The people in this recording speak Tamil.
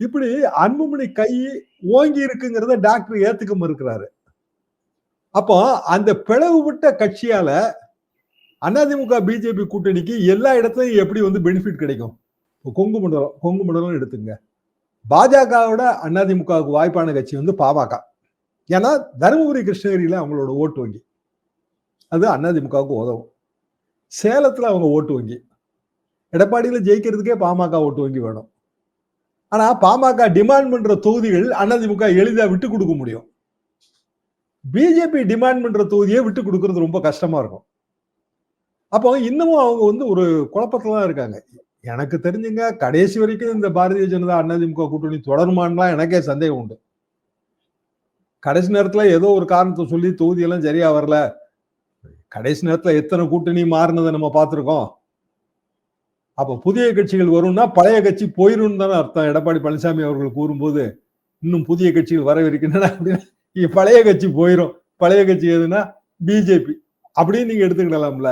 இப்படி அன்புமணி கை ஓங்கி இருக்குங்கிறத டாக்டர் ஏத்துக்க மறுக்கிறாரு அப்போ அந்த பிளவுபட்ட கட்சியால அதிமுக பிஜேபி கூட்டணிக்கு எல்லா இடத்துலையும் எப்படி வந்து பெனிஃபிட் கிடைக்கும்? கொங்கு மண்டலம் கொங்கு மண்டலம் எடுத்துங்க. பாஜகவோட அதிமுகவுக்கு வாய்ப்பான கட்சி வந்து பாமக. ஏன்னா தருமபுரி கிருஷ்ணகிரியில் அவங்களோட ஓட்டு வங்கி. அது அதிமுகவுக்கு உதவும். சேலத்தில் அவங்க ஓட்டு வங்கி. எடப்பாடியில் ஜெயிக்கிறதுக்கே பாமக ஓட்டு வங்கி வேணும். ஆனா பாமக டிமாண்ட் பண்ற தொகுதிகள் அதிமுக எளிதா விட்டு கொடுக்க முடியும். பிஜேபி டிமாண்ட் பண்ற தொகுதியை விட்டு கொடுக்கறது ரொம்ப கஷ்டமா இருக்கும். அப்போ இன்னமும் அவங்க வந்து ஒரு குழப்பத்துல தான் இருக்காங்க. எனக்கு தெரிஞ்சுங்க கடைசி வரைக்கும் இந்த பாரதிய ஜனதா அதிமுக கூட்டணி தொடருமான்லாம் எனக்கே சந்தேகம் உண்டு. கடைசி நேரத்துல ஏதோ ஒரு காரணத்தை சொல்லி தொகுதியெல்லாம் சரியா வரல. கடைசி நேரத்துல எத்தனை கூட்டணி மாறினதை நம்ம பார்த்துருக்கோம். அப்ப புதிய கட்சிகள் வரும்னா பழைய கட்சி போயிரும் தானே அர்த்தம். எடப்பாடி பழனிசாமி அவர்கள் கூறும்போது இன்னும் புதிய கட்சிகள் வரவிருக்கின்றன அப்படின்னா. பழைய கட்சி போயிரும். பழைய கட்சி எதுனா பிஜேபி அப்படின்னு நீங்க எடுத்துக்கிடலாம்ல.